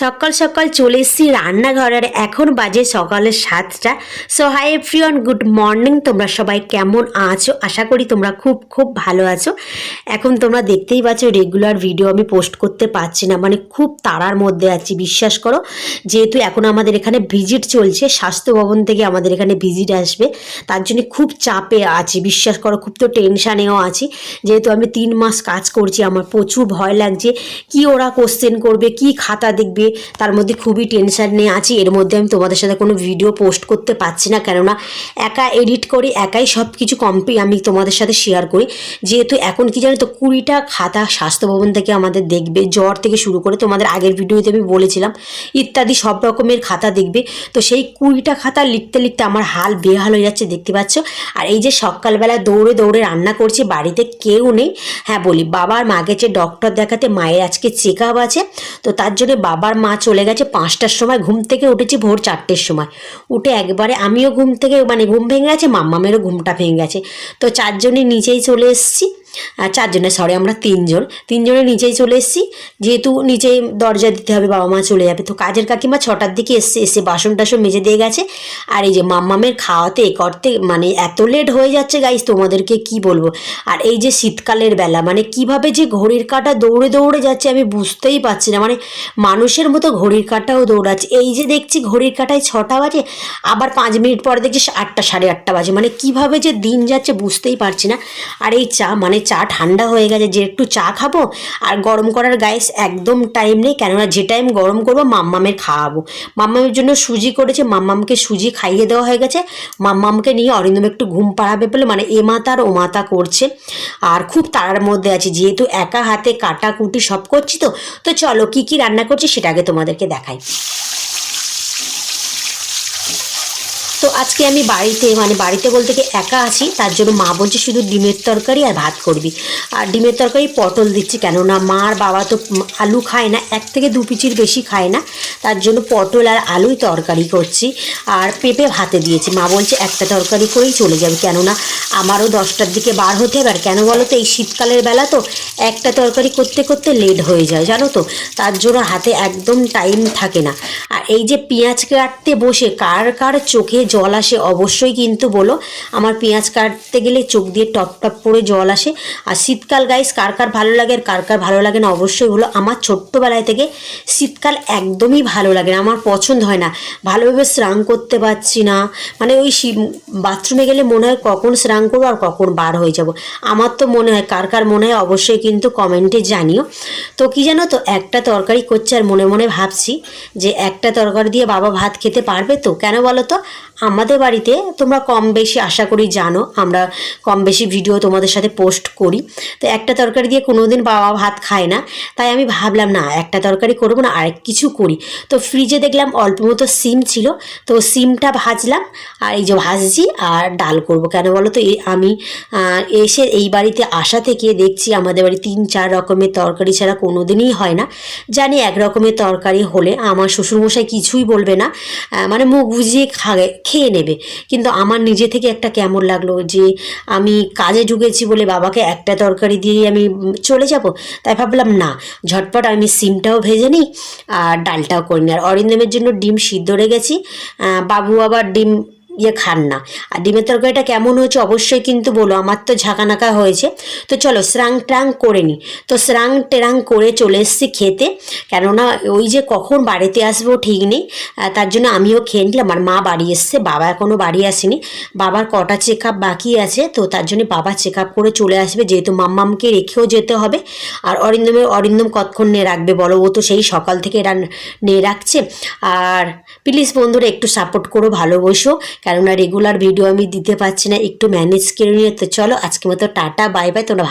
সকাল সকাল চলে এসেছি রান্নাঘরের এখন বাজে সকালের সাতটা। So hi everyone good morning তোমরা সবাই কেমন আছো? আশা করি তোমরা খুব খুব ভালো আছো। এখন তোমরা দেখতেই পাচ্ছ রেগুলার ভিডিও আমি পোস্ট করতে পারছি না। মানে খুব তাড়ার মধ্যে আছি, বিশ্বাস করো। যেহেতু এখন আমাদের এখানে ভিজিট চলছে, স্বাস্থ্য ভবন থেকে আমাদের এখানে ভিজিট আসবে। তার জন্য খুব চাপে আছি, বিশ্বাস করো, খুব তো টেনশানেও আছি। যেহেতু আমি তিন মাস কাজ করছি, আমার প্রচুর ভয় লাগছে। কি ওরা কোশ্চেন করবে, কি খাতা দেখবে তার মধ্যে খুবই টেনশন নিয়ে আছি। এর মধ্যে আমি তোমাদের সাথে কোনো ভিডিও পোস্ট করতে পারছি না, কেননা একা এডিট করি, একাই সব কিছু কমপ্লি আমি তোমাদের সাথে শেয়ার করি। যেহেতু এখন কি জানো তো, কুড়িটা খাতা স্বাস্থ্য ভবন থেকে আমাদের দেখবে, জ্বর থেকে শুরু করে তোমাদের আগের ভিডিওতে আমি বলেছিলাম, ইত্যাদি সব রকমের খাতা দেখবে। তো সেই কুড়িটা খাতা লিখতে লিখতে আমার হাল বেহাল হয়ে যাচ্ছে, দেখতে পাচ্ছ? আর এই যে সকালবেলা দৌড়ে দৌড়ে রান্না করছি, বাড়িতে কেউ নেই। হ্যাঁ বলি, বাবার মা গেছে ডক্টর দেখাতে মায়ের আজকে চেক আপ আছে, তো তার জন্য বাবার মা চলে গেছে পাঁচটার সময়, ঘুম থেকে উঠেছি ভোর চারটের সময়। উঠে একবারে আমিও ঘুম থেকে মানে ঘুম ভেঙে গেছে, মাম্মামেরও ঘুমটা ভেঙে গেছে। তো চারজনই নিচেই চলে এসেছি। আর চারজনে সরি আমরা তিনজন। তিনজনে নিচেই চলে এসেছি। যেহেতু নিচেই দরজা দিতে হবে, বাবা মা চলে যাবে। তো কাজের কাকিমা ছটার দিকে এসে এসে বাসন টাসন মেজে দিয়ে গেছে। আর এই যে মাম্মামের খাওয়াতে করতে মানে এত লেট হয়ে যাচ্ছে গাইস তোমাদেরকে কি বলব? আর এই যে শীতকালের বেলা মানে কীভাবে যে ঘড়ির কাটা দৌড়ে দৌড়ে যাচ্ছে, আমি বুঝতেই পারছি না। মানে মানুষের মতো ঘড়ির কাটাও দৌড়াচ্ছে। এই যে দেখছি ঘড়ির কাটায় ছটা বাজে, আবার পাঁচ মিনিট পরে দেখছি আটটা, সাড়ে আটটা বাজে। মানে কীভাবে যে দিন যাচ্ছে, বুঝতেই পারছি না। আর এই চা মানে চা ঠান্ডা হয়ে গেছে, যে একটু চা খাব আর গরম করার গাইস একদম টাইম নেই, কেননা যে টাইম গরম করব মাম্মামের খাওয়াবো। মাম্মামের জন্য সুজি করেছে, মাম্মামকে সুজি খাইয়ে দেওয়া হয়ে গেছে। মাম্মামকে নিয়ে অরিন্দম একটু ঘুম পাড়াবে বলে মানে এ মাতা আর ও মাতা করছে। আর খুব তাড়ার মধ্যে আছি, যেহেতু একা হাতে কাটা কুটি সব করছি তো তো চলো কি কি রান্না করছি সেটা আগে তোমাদেরকে দেখাই। তো আজকে আমি বাড়িতে মানে বাড়িতে বলতে কি একা আছি, তার জন্য মা বলছে শুধু ডিমের তরকারি আর ভাত করবি। আর ডিমের তরকারি পটল দিচ্ছি, কেননা মা আর বাবা তো আলু খায় না, এক থেকে দু পিচির বেশি খায় না, তার জন্য পটল আর আলুই তরকারি করছি, আর পেঁপে ভাতে দিয়েছি। মা বলছে, একটা তরকারি করেই চলে যাবে। কেননা আমারও দশটার দিকে বার হতে হবে, আর কেন বলো তো, এই শীতকালের বেলা তো একটা তরকারি করতে করতে লেট হয়ে যায়, জানো তো? তার জন্য হাতে একদম টাইম থাকে না। আর এই যে পেঁয়াজ কাটতে বসে, কার কার চোখে জল আসে, অবশ্যই কিন্তু বলো। আমার পেঁয়াজ কাটতে গেলে চোখ দিয়ে টপ টপ করে জল আসে। আর শীতকাল গাইস কার কার ভালো লাগে আর কার কার ভালো লাগে না, অবশ্যই বলো। আমার ছোট্টবেলায় থেকে শীতকাল একদমই ভালো লাগে না, আমার পছন্দ হয় না। ভালোভাবে স্নান করতে পারছি না। মানে ওই বাথরুমে গেলে মনে হয় কখন স্নান করব আর কখন বার হয়ে যাব। আমার তো মনে হয়, কার কার মনে হয় অবশ্যই কিন্তু কমেন্টে জানিও। তো কি জানো তো, একটা তরকারি করছে আর মনে মনে ভাবছি যে একটা তরকারি দিয়ে বাবা ভাত খেতে পারবে তো? কেন বলো তো? আমাদের বাড়িতে তোমরা কম বেশি, আশা করি জানো, আমরা কম বেশি ভিডিও তোমাদের সাথে পোস্ট করি। তো একটা তরকারি দিয়ে কোনো দিন বাবা ভাত খায় না, তাই আমি ভাবলাম, না, একটা তরকারি করব না, আরেক কিছু করি। তো ফ্রিজে দেখলাম অল্প মতো সিম ছিল, তো সিমটা ভাজলাম, আর এই যে ভাজছি আর ডাল করব। কেন বলো তো আমি এসে এই বাড়িতে আসা থেকে দেখছি আমাদের বাড়ি তিন চার রকমের তরকারি ছাড়া কোনো দিনই হয় না। জানি এক রকমের তরকারি হলে আমার শ্বশুরমশাই কিছুই বলবে না মানে মুখ বুঝিয়ে খাগে খেয়ে নেবে। কিন্তু আমার নিজে থেকে একটা কেমন লাগল যে, আমি কাজে ঢুকেছি বলে বাবাকে একটা তরকারি দিয়েই আমি চলে যাব। তাই ভাবলাম না, ঝটপট আমি সিমটাও ভেজে নিই আর ডালটাও করি নিই। আর অরিন্দমের জন্য ডিম সিদ্ধ রেখেছি। বাবু আবার ডিম ইয়ে খান না। আর ডিমের তরকারিটা কেমন হয়েছে অবশ্যই কিন্তু বলো, আমার তো ঝাঁকানাকা হয়েছে। তো চলো, স্রাং ট্রাং করে নিই তো স্রাং টেরাং করে চলে এসেছি খেতে। কেননা ওই যে কখন বাড়িতে আসব ঠিক নেই তার জন্য আমিও খেয়ে নিলাম। আর মা বাড়ি এসছে, বাবা এখনও বাড়ি আসেনি। বাবার কটা চেক আপ বাকি আছে, তো তার জন্য বাবা চেক আপ করে চলে আসবে। যেহেতু মাম্মামকে রেখেও যেতে হবে। আর অরিন্দমের অরিন্দম কতক্ষণ নিয়ে রাখবে বলো? ও তো সেই সকাল থেকে এরা নিয়ে রাখছে। আর প্লিজ বন্ধুরা, একটু সাপোর্ট করো, ভালোবাসো। কেননা রেগুলার ভিডিও আমি দিতে পারছি না, একটু ম্যানেজ করে নিয়ে তো চলো আজকে মতো টাটা বাই বাই তোমরা